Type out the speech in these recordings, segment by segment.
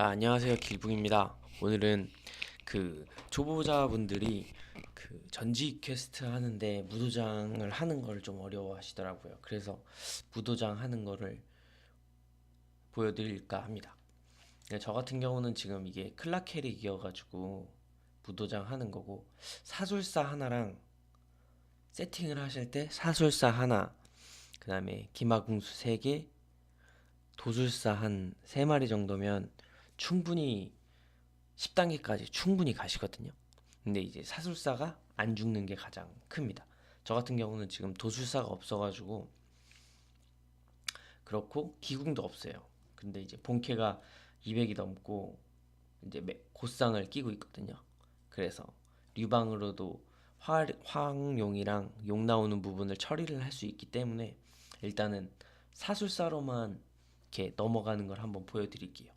아, 안녕하세요 길붕입니다. 오늘은 그 초보자분들이 그 전직 퀘스트 하는데 무도장을 하는 걸 좀 어려워하시더라고요. 그래서 무도장 하는 거를 보여드릴까 합니다. 네, 저 같은 경우는 지금 이게 클라 캐릭이어가지고 무도장 하는 거고 사술사 하나랑 세팅을 하실 때 사술사 하나, 그 다음에 기마궁수 3개, 도술사 한 3마리 정도면 충분히 10단계까지 충분히 가시거든요. 근데 이제 사술사가 안 죽는 게 가장 큽니다. 저 같은 경우는 지금 도술사가 없어가지고 그렇고 기궁도 없어요. 근데 이제 본캐가 200이 넘고 이제 매- 고상을 끼고 있거든요. 그래서 류방으로도 화, 화용이랑 용 나오는 부분을 처리를 할 수 있기 때문에 일단은 사술사로만 이렇게 넘어가는 걸 한번 보여드릴게요.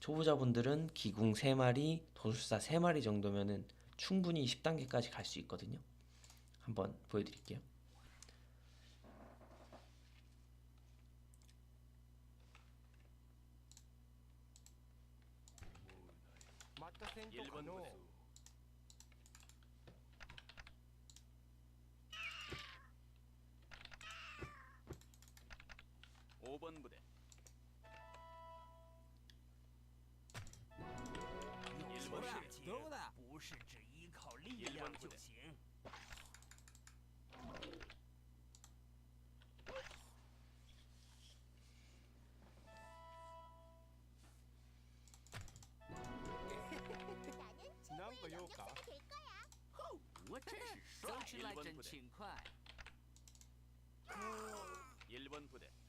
초보자분들은 기궁 3마리, 도술사 3마리 정도면은 충분히 10단계까지 갈 수 있거든요. 한번 보여드릴게요. 오번 부대 是只依靠力量就行。 난거요 까? 我真是帅，走起来真勤快。 1번 부대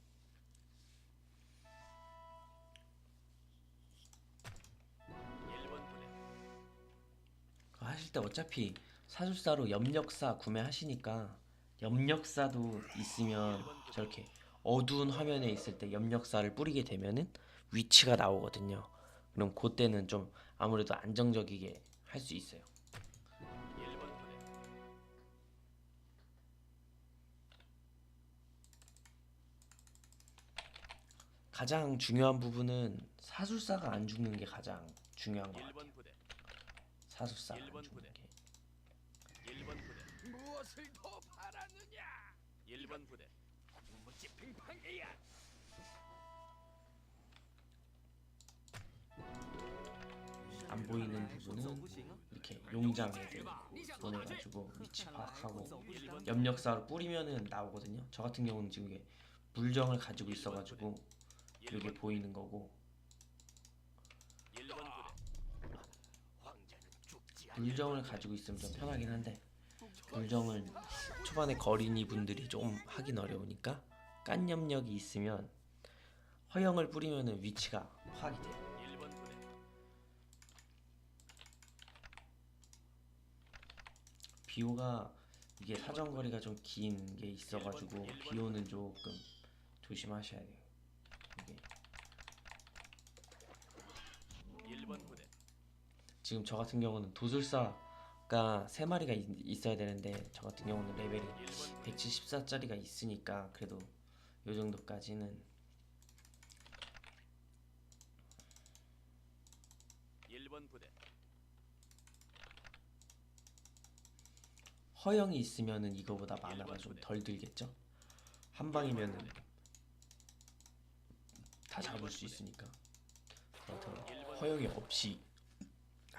하실 때 어차피 사술사로 염력사 구매하시니까 염력사도 있으면 저렇게 어두운 화면에 있을 때 염력사를 뿌리게 되면은 위치가 나오거든요. 그럼 그때는 좀 아무래도 안정적이게 할 수 있어요. 1번 부대 가장 중요한 부분은 사술사가 안 죽는 게 가장 중요한 것 같아요. 1번 부대 사술사가 안 일본 부대. 게. 1번 부대 무엇을 더 바라느냐? 1번 부대 무지 팽팽이야. 안 보이는 부분은 이렇게 용장에 보내가지고 위치 파악하고 염력사로 뿌리면은 나오거든요. 저 같은 경우는 지금 이게 물정을 가지고 있어가지고 이게 보이는 거고 1번 부대 황제는 죽지 물정을 가지고 있으면 좀 편하긴 한데 물정을 초반에 거린이 분들이 좀 하긴 어려우니까 깐 염력이 있으면 허영을 뿌리면은 위치가 파악이 돼요. 1번 부대 비오가 이게 사정거리가 좀 긴 게 있어가지고 비오는 조금 조심하셔야 돼요. 이게 1번 부대 지금 저 같은 경우는 도술사가 세 마리가 있, 있어야 되는데 저 같은 경우는 레벨이 1번 부대 174짜리가 있으니까 그래도 요 정도까지는. 1번 부대. 허영이 있으면은 이거보다 만화가 좀 덜 들겠죠? 한 방이면은 다 잡을 수 있으니까. 허영이 없이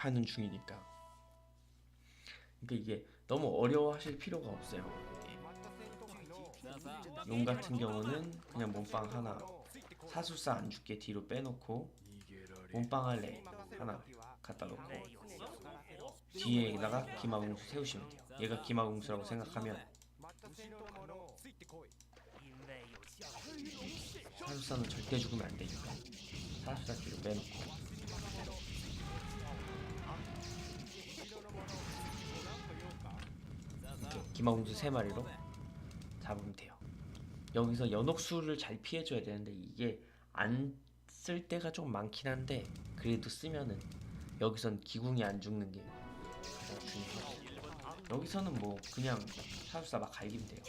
하는 중이니까. 그러니까 이게 너무 어려워하실 필요가 없어요. 용 같은 경우는 그냥 몸빵 하나 사수사 안 죽게 뒤로 빼놓고 몸빵 할래 하나 갖다 놓고 뒤에다가 기마공수 세우시면 돼요. 얘가 기마공수라고 생각하면 사수사는 절대 죽으면 안 되니까 사수사 뒤로 빼놓고. 기마공수 세 마리로 잡으면 돼요. 여기서 연옥수를 잘 피해줘야 되는데 이게 안 쓸 때가 좀 많긴 한데 그래도 쓰면은 여기선 기궁이 안 죽는 게 여기서는 뭐 그냥 사술사 막 갈기면 돼요.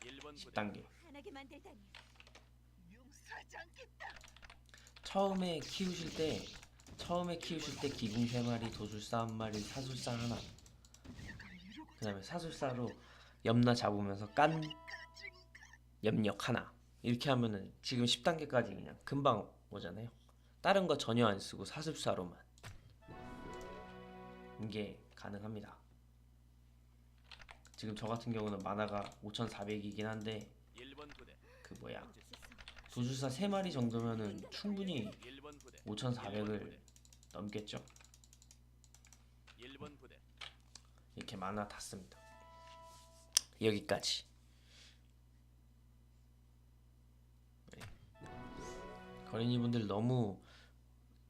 1번 부대 10단계. 화나게 만들다니 용서하지 않겠다. 처음에 키우실 때 처음에 키우실 때 기궁 세 마리, 도술사 한 마리, 사술사 하나. 그 다음에 사술사로 염라 잡으면서 깐 염력 하나. 이렇게 하면은 지금 10단계까지 그냥 금방 오잖아요. 다른 거 전혀 안 쓰고 사술사로만 이게 가능합니다. 지금 저 같은 경우는 만화가 5,400이긴 한데 1번 부대 그 뭐야 도술사 3마리 정도면은 충분히 1번 부대 5,400을 넘겠죠. 1번 부대 이렇게 만화 다 씁니다. 여기까지. 네. 거린이분들 너무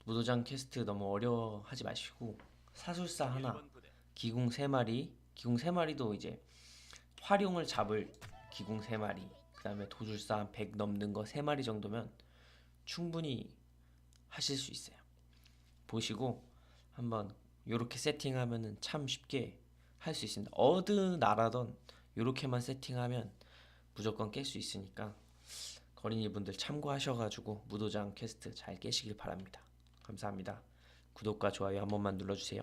무도장 퀘스트 너무 어려워하지 마시고 사술사 하나, 1번 부대 기궁 세 마리, 기궁 세 마리도 이제 활용을 잡을 기궁 세 마리, 그 다음에 도술사 한100 넘는 거 세 마리 정도면 충분히 하실 수 있어요. 보시고 한번 요렇게 세팅하면은 참 쉽게 할 수 있습니다. 어느 나라던 요렇게만 세팅하면 무조건 깰 수 있으니까 거린이분들 참고하셔가지고 무도장 퀘스트 잘 깨시길 바랍니다. 감사합니다. 구독과 좋아요 한 번만 눌러주세요.